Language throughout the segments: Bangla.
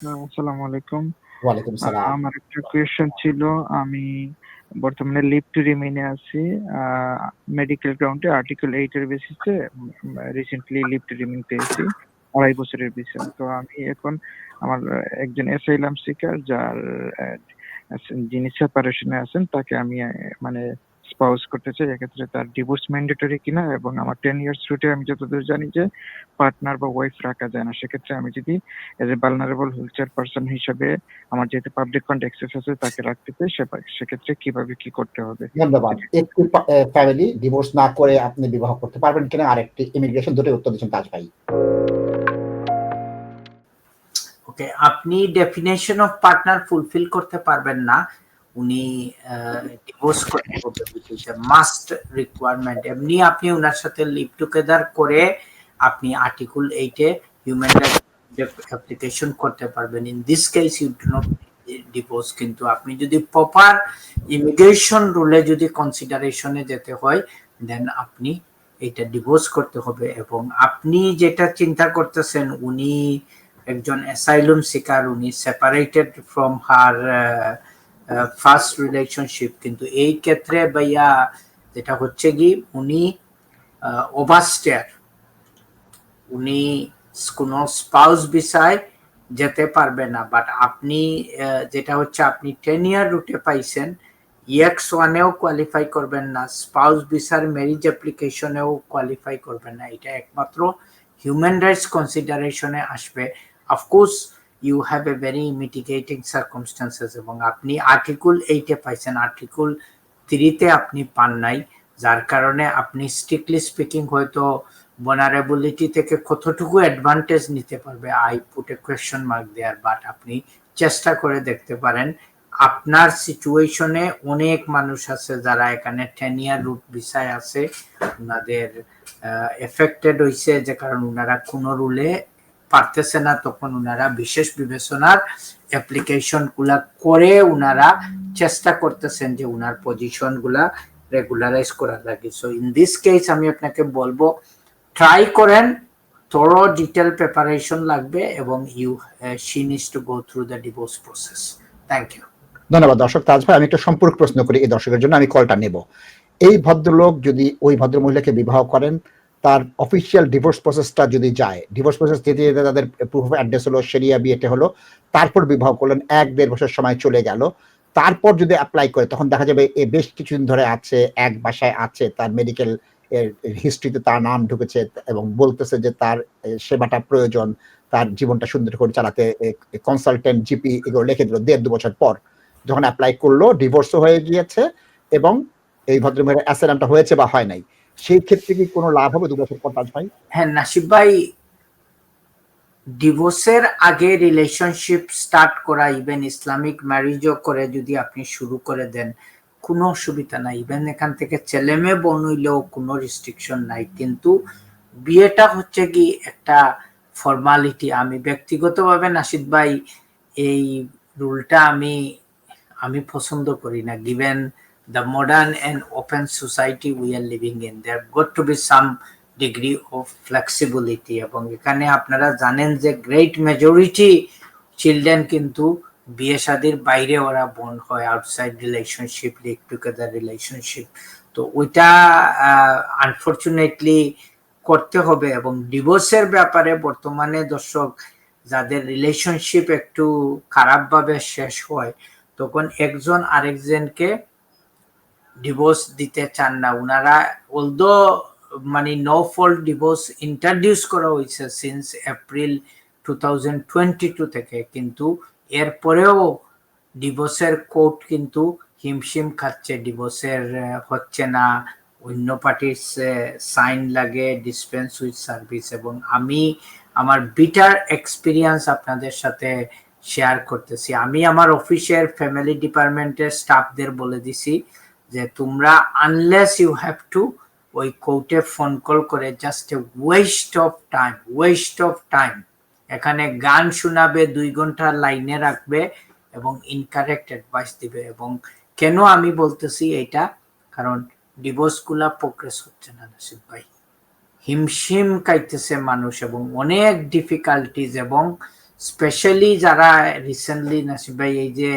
আসসালামু আলাইকুম। ওয়ালাইকুম সালাম। আমার একটা কোয়েশ্চেন ছিল। আমি বর্তমানে লিভ টু রিমেইন আছি। মেডিকেল গ্রাউন্ডে আর্টিকেল 8 এর বেসিসে রিসেন্টলি লিভ টু পেয়েছি। ২.৫ বছরের ভিসা। তো আমি এখন আমার একজন অ্যাসাইলাম সিকার যার যিনি সেপারেশন আছেন তাকে আমি মানে স্পাউস করতে চাই। এক্ষেত্রে তার ডিভোর্স ম্যান্ডেটরি কিনা এবং আমার 10 ইয়ার্স রুটে আমি যতদূর জানি যে পার্টনার বা ওয়াইফ রাখা যায় না। সেক্ষেত্রে আমি যদি as a vulnerable wheelchair person হিসেবে আমার যেহেতু পাবলিক কনটেক্সট আছে তাকে রাখতে চাই সে সেক্ষেত্রে কীভাবে কি করতে হবে? ধন্যবাদ। একটি ফ্যামিলি ডিভোর্স না করে আপনি বিবাহ করতে পারবেন কিনা আরেকটি ইমিগ্রেশন দুটোই উত্তর দিচ্ছেন তাজ ভাই। ওকে, আপনি ডেফিনেশন অফ পার্টনার ফুলফিল করতে পারবেন না। উনি ডিভোর্স a must requirement এমনি আপনি উনার সাথে লিভ টুগেদার করে আপনি আর্টিকেল 8 এ হিউম্যান অ্যাপ্লিকেশন করতে পারবেন। In this case you do not divorce কিন্তু আপনি যদি প্রপার ইমিগ্রেশন রুলে যদি কনসিডারেশনে যেতে হয় দেন আপনি এটা ডিভোর্স করতে হবে এবং আপনি যেটা চিন্তা করতেছেন, উনি একজন অ্যাসাইলুম সিকার উনি separated from her first relationship কিন্তু এই ক্ষেত্রে ভাইয়া যেটা হচ্ছে কি, উনি ওভারস্টেয়ার উনি কোনো স্পাউস বিষয় যেতে পারবে না। বাট আপনি যেটা হচ্ছে আপনি টেন ইয়ার রুটে পাইছেন ইয়েক্স ওয়ানেও কোয়ালিফাই করবেন না। স্পাউস ভিসার ম্যারিজ অ্যাপ্লিকেশনেও কোয়ালিফাই করবেন না। এটা একমাত্র হিউম্যান রাইটস কনসিডারেশনে আসবে। Of course you have a very mitigating circumstances এবং আপনি আর্টিকুল এইটে পাইছেন। আর্টিকুল থ্রিতে আপনি পান নাই, যার কারণে আপনি স্ট্রিক্টলি স্পিকিং হয়তো বনারেবিলিটি থেকে কতটুকু অ্যাডভান্টেজ নিতে পারবে I put a question mark there but আপনি চেষ্টা করে দেখতে পারেন। আপনার সিচুয়েশনে অনেক মানুষ আছে যারা এখানে টেন ইয়ার রুট ভিসায় আছে। ওনাদের এফেক্টেড হয়েছে যে কারণ ওনারা কোনো রুলে পারতেছে না, তখন ওনারা বিশেষ বিবেচনার অ্যাপ্লিকেশনগুলা করে ওনারা চেষ্টা করতেছেন যে ওনার পজিশনগুলা রেগুলারাইজ করার লাগে সো ইন দিস কেস আমি আপনাকে বলব ট্রাই করেন থরো ডিটেল প্রিপারেশন লাগবে এবং you she needs to go through the divorce process thank you ধন্যবাদ দর্শক তাজ ভাই, আমি একটা সম্পর্ক প্রশ্ন করি এই দর্শকের জন্য, আমি কলটা নেব। এই ভদ্রলোক যদি ওই ভদ্র মহিলাকে বিবাহ করেন তার অফিসিয়াল ডিভোর্স প্রসেসটা যদি যায় ডিভোর্স প্রসেস যেতে যেতে তাদের প্রুফ অফ অ্যাড্রেস হলো, সেরিয়া বিয়েতে হলো, তারপর বিবাহ করলেন, এক দেড় বছর সময় চলে গেল। তারপর যদি অ্যাপ্লাই করে, তখন দেখা যাবে এ বেশ কিছুদিন ধরে আছে, এক বাসায় আছে, তার মেডিকেল এর হিস্ট্রিতে তার নাম ঢুকেছে এবং বলতেছে যে তার সেবাটা প্রয়োজন, তার জীবনটা সুন্দর করে চালাতে কনসালটেন্ট জিপি এগুলো লিখে দিল দেড় দু বছর পর। যখন অ্যাপ্লাই করল ডিভোর্সও হয়ে গিয়েছে এবং এই ভদ্রমহিলার অ্যাসেলামটা হয়েছে বা হয় নাই। সেই ক্ষেত্রে কি কোনো লাভ হবে দু বছর পর তাজ ভাই হ্যাঁ নাসিব ভাই ডিভোর্সের আগে রিলেশনশিপ স্টার্ট করা ইভেন ইসলামিক ম্যারিজও করে যদি আপনি শুরু করে দেন, কোনো অসুবিধা নাই। ইভেন এখান থেকে ছেলে মেয়ে বোন হইলেও কোনো রিস্ট্রিকশন নাই। কিন্তু বিয়েটা হচ্ছে কি একটা ফর্মালিটি আমি ব্যক্তিগতভাবে নাসিদ ভাই, এই রুলটা আমি আমি পছন্দ করি না। Given the modern and open society we are living in. There got to be some degree of flexibility এবং এখানে আপনারা জানেন যে গ্রেট মেজরিটি চিলড্রেন কিন্তু বিয়ে শাদির বাইরে ওরা বন হয় outside relationship live together relationship তো ওইটা আনফর্চুনেটলি করতে হবে এবং ডিভোর্সের ব্যাপারে বর্তমানে দর্শক যাদের রিলেশনশিপ একটু খারাপভাবে শেষ হয়, তখন একজন আরেকজনকে ডিভোর্স দিতে চান না। ওনারা অলদো মানে নো ফল্ট ডিভোর্স ইন্ট্রোডিউস করা হয়েছে since April two thousand twenty two থেকে, কিন্তু এরপরেও ডিভোর্সের কোর্ট কিন্তু হিমশিম খাচ্ছে। ডিভোর্সের হচ্ছে না। অন্য পার্টির সাইন লাগে ডিসপেন্স উইথ সার্ভিস এবং আমি আমার বিটার এক্সপিরিয়েন্স আপনাদের সাথে শেয়ার করতেছি। আমি আমার অফিসের ফ্যামিলি ডিপার্টমেন্টের স্টাফদের বলে দিছি। যে তোমরা আনলেস ইউ হ্যাভ টু ওই কোর্টে ফোন কল করে just waste of time waste of time এখানে গান শোনাবে, দুই ঘণ্টা লাইনে রাখবে এবং ইনকারেক্ট অ্যাডভাইস দিবে এবং কেন আমি বলতেছি এটা? কারণ ডিভোর্সগুলা প্রোগ্রেস হচ্ছে না নাসিব ভাই। হিমশিম কাইতেছে মানুষ এবং অনেক ডিফিকাল্টিজ এবং স্পেশালি যারা রিসেন্টলি নাসিব ভাই, এই যে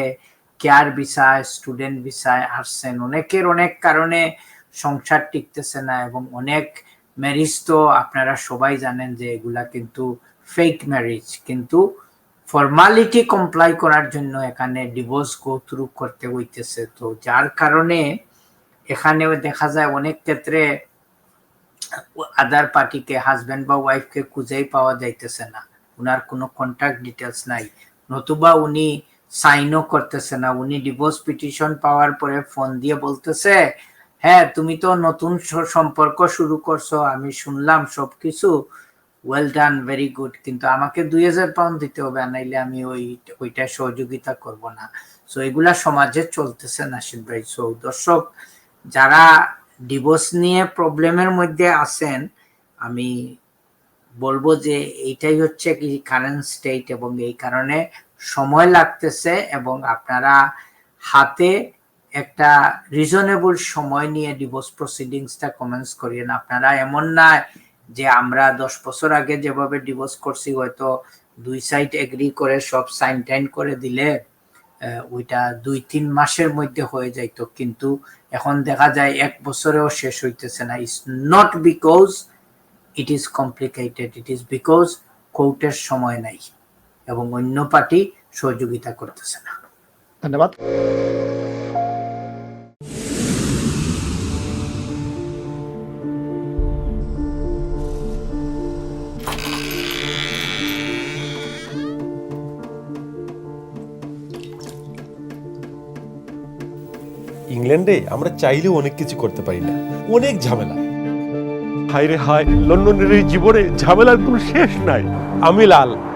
কেয়ার ভিসায় স্টুডেন্ট ভিসায় আসছেন। অনেকের অনেক কারণে সংসার টিকতেছে না এবং অনেক ম্যারিজ তো আপনারা সবাই জানেন যে এগুলা কিন্তু ফেক ম্যারিজ কিন্তু ফর্মালিটি কমপ্লাই করার জন্য এখানে ডিভোর্স গো করতে হইতেছে। তো যার কারণে এখানেও দেখা যায় অনেক ক্ষেত্রে আদার পার্টিকে হাজব্যান্ড বা ওয়াইফকে খুঁজেই পাওয়া যাইতেছে না। উনার কোনো কন্ট্যাক্ট ডিটেলস নাই। নতুবা উনি সাইনও করতেছে না। উনি ডিভোর্স পিটিশন পাওয়ার পরে ফোন দিয়ে বলতেছে হ্যাঁ তুমি তো নতুন সম্পর্ক শুরু করছ, আমি শুনলাম সবকিছু। ওয়েল ডান ভেরি গুড কিন্তু আমাকে দুই হাজার পাউন্ড দিতে হবে নাইলে আমি ওই ওইটা সহযোগিতা করব না। সো এগুলা সমাজে চলতেছে নাসিদ ভাই। সো দর্শক, যারা ডিভোর্স নিয়ে প্রবলেমের মধ্যে আছেন, আমি বলব যে, এইটাই হচ্ছে কি কারেন্ট স্টেট এবং এই কারণে সময় লাগতেছে এবং আপনারা হাতে একটা রিজনেবল সময় নিয়ে ডিভোর্স প্রসিডিংসটা কমেন্স করিয়েন। আপনারা এমন না যে আমরা দশ বছর আগে যেভাবে ডিভোর্স করছি, হয়তো দুই সাইড এগ্রি করে সব সাইন টাইন করে দিলে ওইটা দুই তিন মাসের মধ্যে হয়ে যাইতো। কিন্তু এখন দেখা যায় এক বছরেও শেষ হইতেছে না। It's not because it is complicated it is because কোর্টের সময় নাই। এবং অন্য পার্টি সহযোগিতা করতেছে না। ধন্যবাদ। ইংল্যান্ডে আমরা চাইলেও অনেক কিছু করতে পারি না। অনেক ঝামেলা। হায় রে হায় লন্ডনের এই জীবনে ঝামেলার কোনো শেষ নাই। আমি লাল।